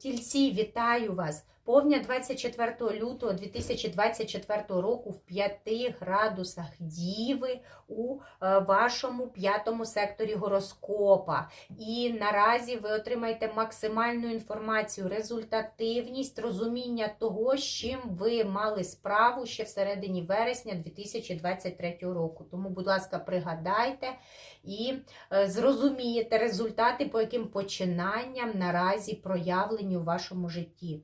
Тільці, вітаю вас! Повня 24 лютого 2024 року в 5 градусах Діви у е, вашому п'ятому секторі гороскопа. І наразі ви отримаєте максимальну інформацію, результативність, розуміння того, з чим ви мали справу ще всередині вересня 2023 року. Тому, будь ласка, пригадайте і е, зрозумієте результати, по яким починанням наразі проявлені у вашому житті.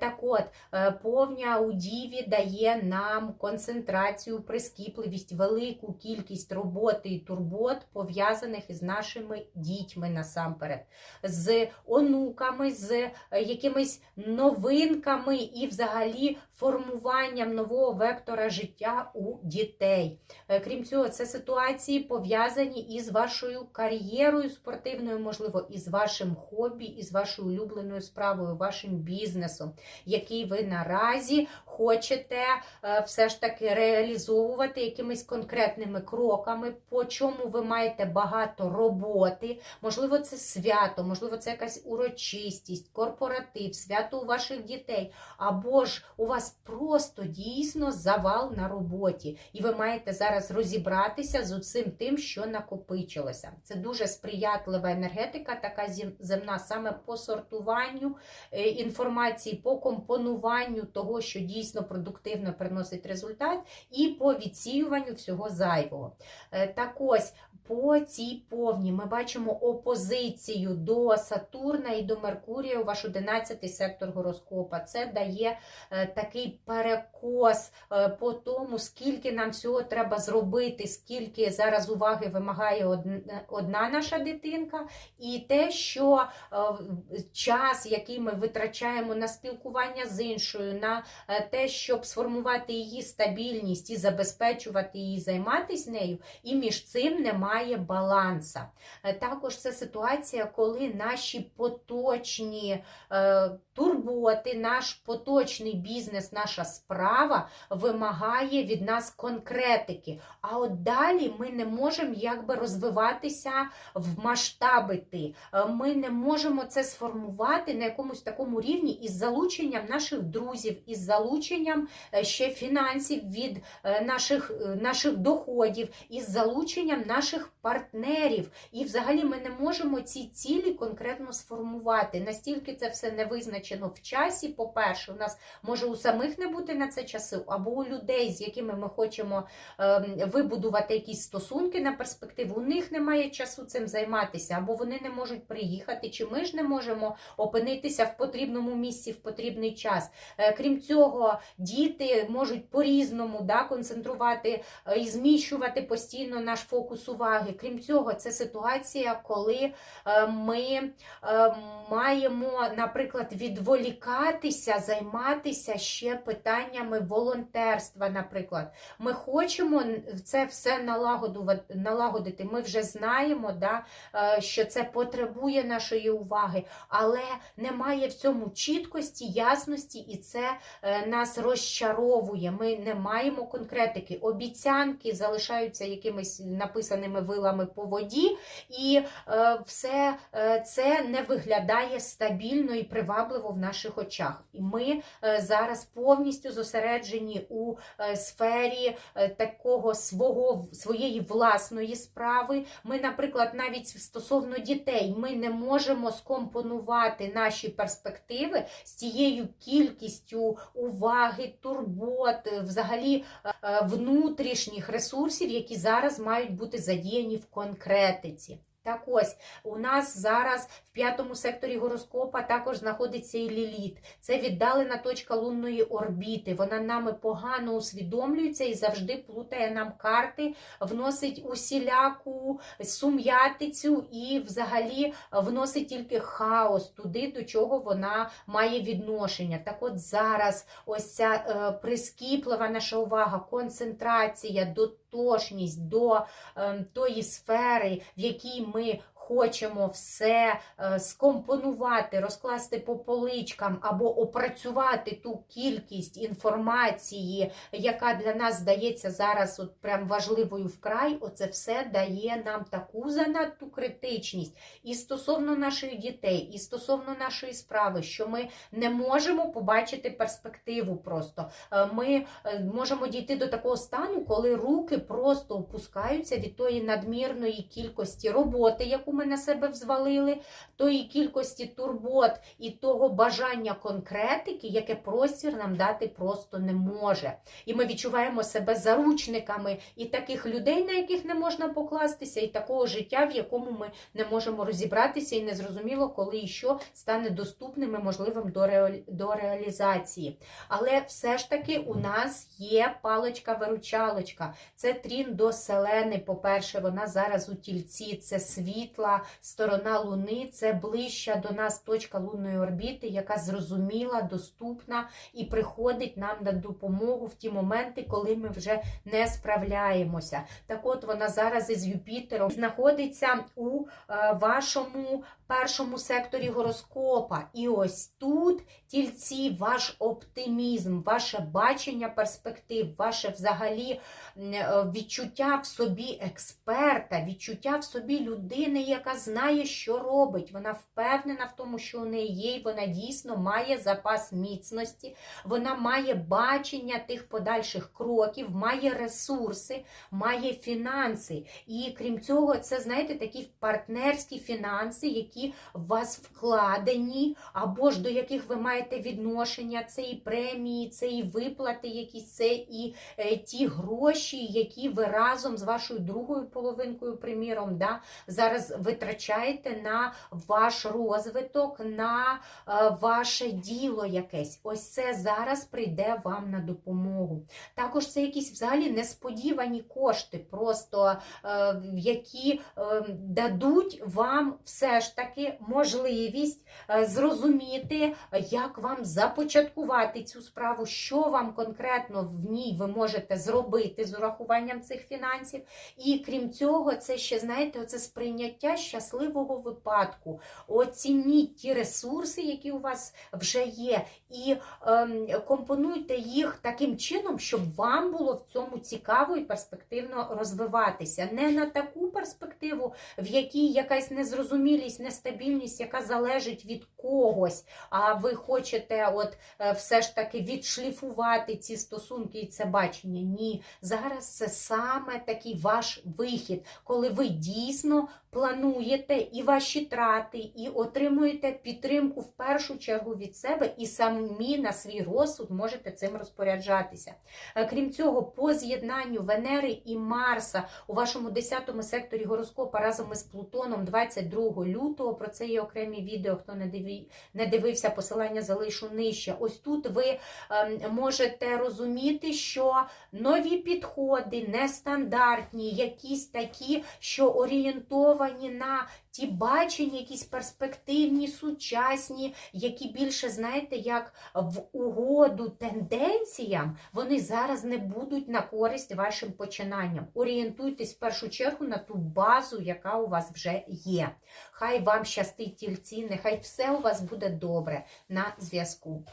Так от, е, повня у Діві дає нам концентрацію, прискіпливість, велику кількість роботи і турбот, пов'язаних із нашими дітьми насамперед, з онуками, з е, якимись новинками і взагалі формуванням нового вектора життя у дітей. Е, Крім цього, це ситуації пов'язані із вашою кар'єрою спортивною, можливо, із вашим хобі, із вашою улюбленою справою, вашим бізнесом, який ви наразі хочете е, все ж таки реалізовувати якимись конкретними кроками, по чому ви маєте багато роботи. Можливо, це свято, можливо, це якась урочистість, корпоратив, свято у ваших дітей, або ж у вас просто дійсно завал на роботі, і ви маєте зараз розібратися з усім тим, що накопичилося. Це дуже сприятлива енергетика, така земна саме по сортуванню е, інформації, по компонуванню того, що дійсно продуктивно приносить результат, і по відсіюванню всього зайвого. Е, Так ось. По цій повні ми бачимо опозицію до Сатурна і до Меркурія у ваш 11-й сектор гороскопа. Це дає е, такий перекос е, по тому, скільки нам всього треба зробити, скільки зараз уваги вимагає одна наша дитинка, і те, що час, який ми витрачаємо на спілкування з іншою, на те, щоб сформувати її стабільність і забезпечувати її, займатися нею, і між цим немає баланса. Е, Також це ситуація, коли наші поточні е, турботи, наш поточний бізнес, наша справа вимагає від нас конкретики. А от далі ми не можемо якби розвиватися в масштабити. Е, Ми не можемо це сформувати на якомусь такому рівні із залученням наших друзів, із залученням е, ще фінансів від е, наших, е, наших доходів, із залученням наших партнерів. І взагалі ми не можемо ці цілі конкретно сформувати. Настільки це все не визначено в часі. По-перше, у нас може у самих не бути на це часу, або у людей, з якими ми хочемо ем, вибудувати якісь стосунки на перспективу, у них немає часу цим займатися, або вони не можуть приїхати, чи ми ж не можемо опинитися в потрібному місці в потрібний час. Крім цього, діти можуть по-різному да, концентрувати е, і зміщувати постійно наш фокус уваги. Крім цього, це ситуація, коли е, ми е, маємо, наприклад, відволікатися, займатися ще питаннями волонтерства. Наприклад, ми хочемо це все налагодити. Ми вже знаємо, да, що це потребує нашої уваги, але немає в цьому чіткості, ясності, і це е, нас розчаровує. Ми не маємо конкретики. Обіцянки залишаються якимись написаними вилами по воді, і е, все е, це не виглядає стабільно і привабливо в наших очах. І ми е, зараз повністю зосереджені у е, сфері е, такого свого своєї власної справи. Ми, наприклад, навіть стосовно дітей, ми не можемо скомпонувати наші перспективи з тією кількістю уваги, турбот, е, взагалі е, е, внутрішніх ресурсів, які зараз мають бути задіяні в конкретиці. Так ось у нас зараз в п'ятому секторі гороскопа також знаходиться і ліліт. Це віддалена точка лунної орбіти. Вона нами погано усвідомлюється і завжди плутає нам карти, вносить усіляку сум'ятицю і взагалі вносить тільки хаос туди, до чого вона має відношення. Так от зараз ось ця е, прискіплива наша увага, концентрація, дотошність до е, тої сфери, в якій ми хочемо все е, скомпонувати, розкласти по поличкам або опрацювати ту кількість інформації, яка для нас здається зараз от прям важливою вкрай, оце все дає нам таку занадту критичність і стосовно наших дітей, і стосовно нашої справи, що ми не можемо побачити перспективу просто. Е, Ми е, можемо дійти до такого стану, коли руки просто опускаються від тої надмірної кількості роботи, яку ми на себе взвалили, тої кількості турбот і того бажання конкретики, яке простір нам дати просто не може. І ми відчуваємо себе заручниками і таких людей, на яких не можна покластися, і такого життя, в якому ми не можемо розібратися, і незрозуміло, коли і що стане доступним і можливим до, реалі- до реалізації. Але все ж таки у нас є паличка-виручалочка. Це трін до селени. По-перше, вона зараз у тільці, це світла сторона Луни, це ближча до нас точка лунної орбіти, яка зрозуміла, доступна і приходить нам на допомогу в ті моменти, коли ми вже не справляємося. Так от вона зараз із Юпітером знаходиться у е, вашому першому секторі гороскопа. І ось тут тільці, ваш оптимізм, ваше бачення перспектив, ваше взагалі е, відчуття в собі експерта, відчуття в собі людини, яка знає, що робить. Вона впевнена в тому, що у неї є, і вона дійсно має запас міцності, вона має бачення тих подальших кроків, має ресурси, має фінанси. І крім цього, це, знаєте, такі партнерські фінанси, які в вас вкладені, або ж до яких ви маєте відношення, це і премії, це і виплати, якісь, це і е, ті гроші, які ви разом з вашою другою половинкою, приміром, да, зараз витрачаєте на ваш розвиток, на е, ваше діло якесь. Ось це зараз прийде вам на допомогу. Також це якісь взагалі несподівані кошти, просто е, які е, дадуть вам все ж таки можливість зрозуміти, як вам започаткувати цю справу, що вам конкретно в ній ви можете зробити з урахуванням цих фінансів. І крім цього, це ще, знаєте, оце сприйняття щасливого випадку. Оцініть ті ресурси, які у вас вже є, і ем, компонуйте їх таким чином, щоб вам було в цьому цікаво і перспективно розвиватися. Не на таку перспективу, в якій якась незрозумілість, нестабільність, яка залежить від когось, а ви хочете от е, все ж таки відшліфувати ці стосунки і це бачення. Ні, зараз це саме такий ваш вихід, коли ви дійсно плануєте і ваші трати, і отримуєте підтримку в першу чергу від себе, і самі на свій розсуд можете цим розпоряджатися. Е, Крім цього, по з'єднанню Венери і Марса у вашому 10 секторі гороскопа разом із Плутоном 22 лютого. Про це є окремі відео. Хто не дивився, посилання залишу нижче. Ось тут ви ем, можете розуміти, що нові підходи, нестандартні, якісь такі, що орієнтовані на ті бачення, якісь перспективні, сучасні, які більше, знаєте, як в угоду тенденціям, вони зараз не будуть на користь вашим починанням. Орієнтуйтесь в першу чергу на ту базу, яка у вас вже є. Хай вам щастить тільці, нехай все у вас буде добре на зв'язку.